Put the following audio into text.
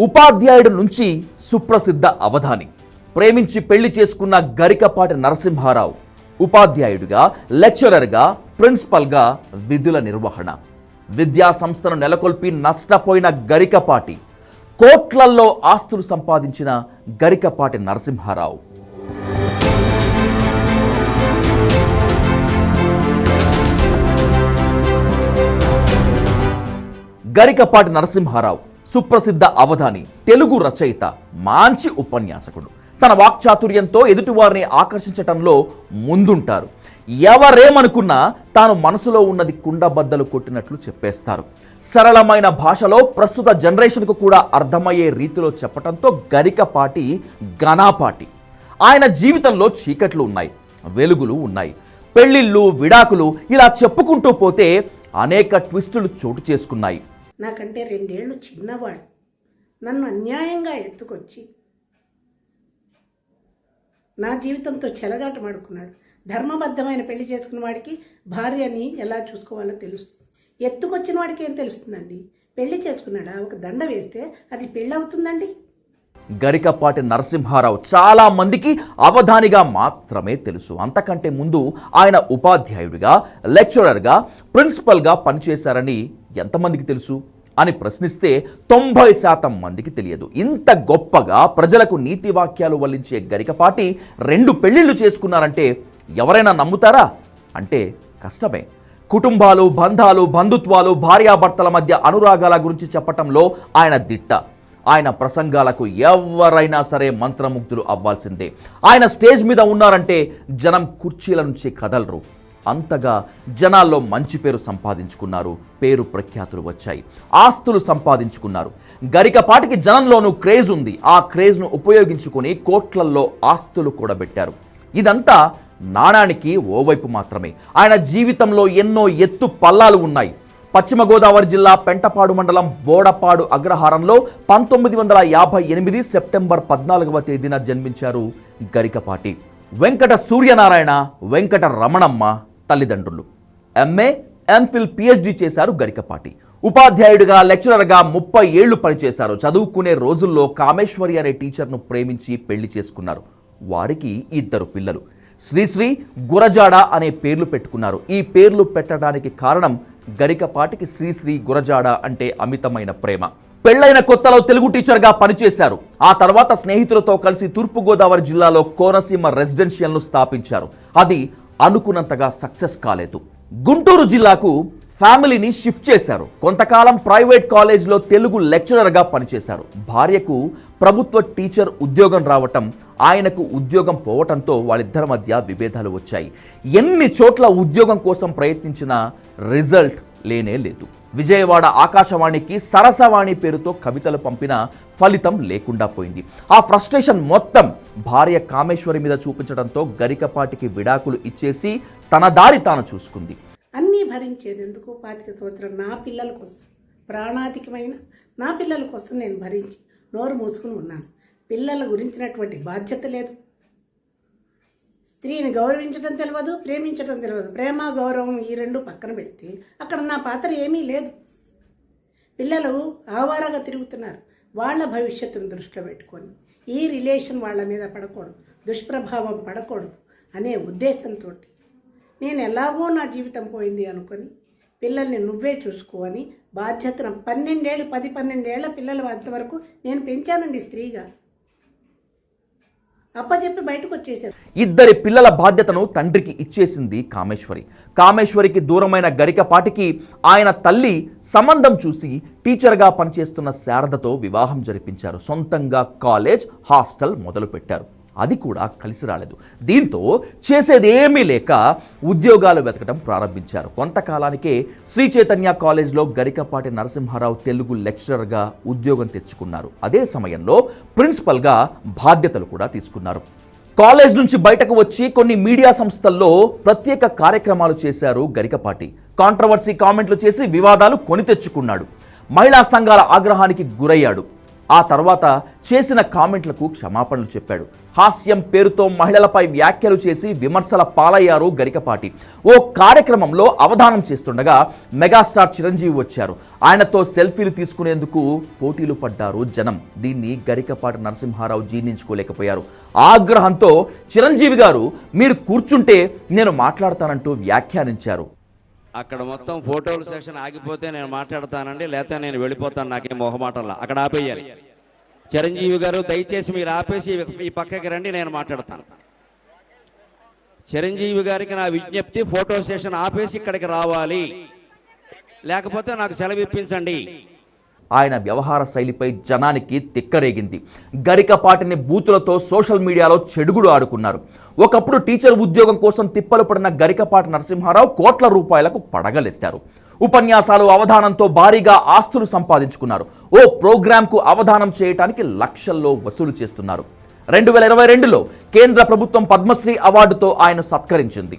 ఉపాధ్యాయుడు నుంచి సుప్రసిద్ధ అవధాని. ప్రేమించి పెళ్ళి చేసుకున్న గరికపాటి నరసింహారావు ఉపాధ్యాయుడిగా లెక్చరర్గా ప్రిన్సిపల్గా విధుల నిర్వహణ. విద్యా సంస్థను నెలకొల్పి నష్టపోయిన గరికపాటి కోట్లల్లో ఆస్తులు సంపాదించిన గరికపాటి నరసింహారావు. గరికపాటి నరసింహారావు సుప్రసిద్ధ అవధాని తెలుగు రచయిత మంచి ఉపన్యాసకుడు. తన వాక్చాతుర్యంతో ఎదుటివారిని ఆకర్షించటంలో ముందుంటారు. ఎవరేమనుకున్నా తాను మనసులో ఉన్నది కుండబద్దలు కొట్టినట్లు చెప్పేస్తారు. సరళమైన భాషలో ప్రస్తుత జనరేషన్కు కూడా అర్థమయ్యే రీతిలో చెప్పటంతో గరికపాటి ఘనాపాటి. ఆయన జీవితంలో చీకట్లు ఉన్నాయి వెలుగులు ఉన్నాయి. పెళ్ళిళ్ళు విడాకులు ఇలా చెప్పుకుంటూ పోతే అనేక ట్విస్టులు చోటు చేసుకున్నాయి. నాకంటే రెండేళ్ళు చిన్నవాడు. నన్ను అన్యాయంగా ఎత్తుకొచ్చి నా జీవితంతో చెలగాటమాడుకున్నాడు ధర్మబద్ధమైన పెళ్ళి చేసుకున్న వాడికి భార్యని ఎలా చూసుకోవాలో తెలుస్తుంది ఎత్తుకొచ్చిన వాడికి ఏం తెలుస్తుందండి? పెళ్ళి చేసుకున్నాడా? ఒక దండ వేస్తే అది పెళ్ళి అవుతుందండి గరికపాటి నరసింహారావు చాలా మందికి అవధానిగా మాత్రమే తెలుసు. అంతకంటే ముందు ఆయన ఉపాధ్యాయుడిగా లెక్చరర్గా ప్రిన్సిపల్గా పనిచేశారని ఎంతమందికి తెలుసు? అని ప్రశ్నిస్తే తొంభై శాతం మందికి తెలియదు. ఇంత గొప్పగా ప్రజలకు నీతి వాక్యాలు వల్లించే గరికపాటి రెండు పెళ్ళిళ్ళు చేసుకున్నారంటే ఎవరైనా నమ్ముతారా? అంటే కష్టమే. కుటుంబాలు బంధాలు బంధుత్వాలు భార్యాభర్తల మధ్య అనురాగాల గురించి చెప్పటంలో ఆయన దిట్ట. ఆయన ప్రసంగాలకు ఎవరైనా సరే మంత్రముగ్ధులు అవ్వాల్సిందే. ఆయన స్టేజ్ మీద ఉన్నారంటే జనం కుర్చీల నుంచి కదలరు. అంతగా జనాల్లో మంచి పేరు సంపాదించుకున్నారు. పేరు ప్రఖ్యాతులు వచ్చాయి. ఆస్తులు సంపాదించుకున్నారు. గరికపాటికి జనంలోనూ క్రేజ్ ఉంది. ఆ క్రేజ్ను ఉపయోగించుకుని కోట్లల్లో ఆస్తులు కూడబెట్టారు ఇదంతా నాణానికి ఓవైపు మాత్రమే. ఆయన జీవితంలో ఎన్నో ఎత్తు పల్లాలు ఉన్నాయి. పశ్చిమ గోదావరి జిల్లా పెంటపాడు మండలం బోడపాడు అగ్రహారంలో పంతొమ్మిది వందల యాభై ఎనిమిది సెప్టెంబర్ పద్నాలుగవ తేదీన జన్మించారు గరికపాటి. వెంకట సూర్యనారాయణ వెంకట రమణమ్మ తల్లిదండ్రులు. ఎంఏ ఎంఫిల్ పిహెచ్డి చేశారు గరికపాటి. ఉపాధ్యాయుడిగా లెక్చరర్గా ముప్పై ఏళ్ళు పనిచేశారు. చదువుకునే రోజుల్లో కామేశ్వరి అనే టీచర్ను ప్రేమించి పెళ్ళి చేసుకున్నారు. వారికి ఇద్దరు పిల్లలు. శ్రీశ్రీ గురజాడ అనే పేర్లు పెట్టుకున్నారు. ఈ పేర్లు పెట్టడానికి కారణం గరికపాటికి శ్రీశ్రీ గురజాడ అంటే అమితమైన ప్రేమ. పెళ్ళైన కొత్తలో తెలుగు టీచర్గా పనిచేశారు. ఆ తర్వాత స్నేహితులతో కలిసి తూర్పుగోదావరి జిల్లాలో కోనసీమ రెసిడెన్షియల్ను స్థాపించారు. అది అనుకున్నంతగా సక్సెస్ కాలేదు. గుంటూరు జిల్లాకు ఫ్యామిలీని షిఫ్ట్ చేశారు. కొంతకాలం ప్రైవేట్ కాలేజీలో తెలుగు లెక్చరర్గా పనిచేశారు. భార్యకు ప్రభుత్వ టీచర్ ఉద్యోగం రావటం ఆయనకు ఉద్యోగం పోవటంతో వాళ్ళిద్దరి మధ్య విభేదాలు వచ్చాయి. ఎన్ని చోట్ల ఉద్యోగం కోసం ప్రయత్నించినా రిజల్ట్ లేనే లేదు. విజయవాడ ఆకాశవాణికి సరసవాణి పేరుతో కవితలు పంపిన ఫలితం లేకుండా పోయింది. ఆ ఫ్రస్ట్రేషన్ మొత్తం భార్య కామేశ్వరి మీద చూపించడంతో గరికపాటికి విడాకులు ఇచ్చేసి తన దారి తాను చూసుకుంది. అన్నీ భరించేందుకు పాతిక సంవత్సరం నా పిల్లల కోసం ప్రాణాధికమైన నా పిల్లల కోసం నేను భరించి నోరు మూసుకుని ఉన్నాను. పిల్లల గురించినటువంటి బాధ్యత లేదు. స్త్రీని గౌరవించడం తెలియదు ప్రేమించడం తెలియదు ప్రేమ గౌరవం ఈ రెండు పక్కన పెడితే అక్కడ నా పాత్ర ఏమీ లేదు. పిల్లలు ఆవారాగా తిరుగుతున్నారు. వాళ్ళ భవిష్యత్తును దృష్టిలో పెట్టుకొని ఈ రిలేషన్ వాళ్ళ మీద పడకూడదు దుష్ప్రభావం పడకూడదు అనే ఉద్దేశంతో నేను ఎలాగో నా జీవితం పోయింది అనుకొని పిల్లల్ని నువ్వే చూసుకోని బాధ్యతను పన్నెండేళ్ళు పది పన్నెండేళ్ళ పిల్లలు అంతవరకు నేను పెంచానండి స్త్రీగా. అప్పచెప్పి బయటకు వచ్చేసారు ఇద్దరి పిల్లల బాధ్యతను తండ్రికి ఇచ్చేసింది కామేశ్వరి. కామేశ్వరికి దూరమైన గరికపాటికి ఆయన తల్లి సంబంధం చూసి టీచర్గా పనిచేస్తున్న శారదతో వివాహం జరిపించారు. సొంతంగా కాలేజ్ హాస్టల్ మొదలుపెట్టారు. అది కూడా కలిసి రాలేదు. దీంతో చేసేదేమీ లేక ఉద్యోగాలు వెతకడం ప్రారంభించారు. కొంతకాలానికే శ్రీ చైతన్య కాలేజ్లో గరికపాటి నరసింహారావు తెలుగు లెక్చరర్గా ఉద్యోగం తెచ్చుకున్నారు. అదే సమయంలో ప్రిన్సిపల్గా బాధ్యతలు కూడా తీసుకున్నారు. కాలేజ్ నుంచి బయటకు వచ్చి కొన్ని మీడియా సంస్థల్లో ప్రత్యేక కార్యక్రమాలు చేశారు గరికపాటి. కాంట్రవర్సీ కామెంట్లు చేసి వివాదాలు కొని తెచ్చుకున్నాడు. మహిళా సంఘాల ఆగ్రహానికి గురయ్యాడు. ఆ తర్వాత చేసిన కామెంట్లకు క్షమాపణలు చెప్పాడు. హాస్యం పేరుతో మహిళలపై వ్యాఖ్యలు చేసి విమర్శల పాలయ్యారు గరికపాటి. ఓ కార్యక్రమంలో అవధానం చేస్తుండగా మెగాస్టార్ చిరంజీవి వచ్చారు. ఆయనతో సెల్ఫీలు తీసుకునేందుకు పోటీలు పడ్డారు జనం. దీన్ని గరికపాటి నరసింహారావు జీర్ణించుకోలేకపోయారు. ఆగ్రహంతో చిరంజీవి గారు మీరు కూర్చుంటే నేను మాట్లాడతానంటూ వ్యాఖ్యానించారు. అక్కడ మొత్తం ఫోటోలు సెషన్ ఆగిపోతే నేను మాట్లాడతానండి లేకపోతే నేను వెళ్ళిపోతాను నాకేం మొహమాటంలా. అక్కడ ఆపేయాలి. చిరంజీవి గారు దయచేసి మీరు ఆపేసి ఈ పక్కకి రండి నేను మాట్లాడతాను. చిరంజీవి గారికి నా విజ్ఞప్తి ఫోటో సెషన్ ఆపేసి ఇక్కడికి రావాలి. లేకపోతే నాకు సెలవు ఇప్పించండి. ఆయన వ్యవహార శైలిపై జనానికి తిక్కరేగింది. గరికపాటిని బూతులతో సోషల్ మీడియాలో చెడుగుడు ఆడుకున్నారు. ఒకప్పుడు టీచర్ ఉద్యోగం కోసం తిప్పలు పడిన గరికపాటి నరసింహారావు కోట్ల రూపాయలకు పడగలెత్తారు. ఉపన్యాసాలు అవధానంతో భారీగా ఆస్తులు సంపాదించుకున్నారు. ఓ ప్రోగ్రాంకు అవధానం చేయటానికి లక్షల్లో వసూలు చేస్తున్నారు. రెండు వేల ఇరవై రెండులో కేంద్ర ప్రభుత్వం పద్మశ్రీ అవార్డుతో ఆయన సత్కరించింది.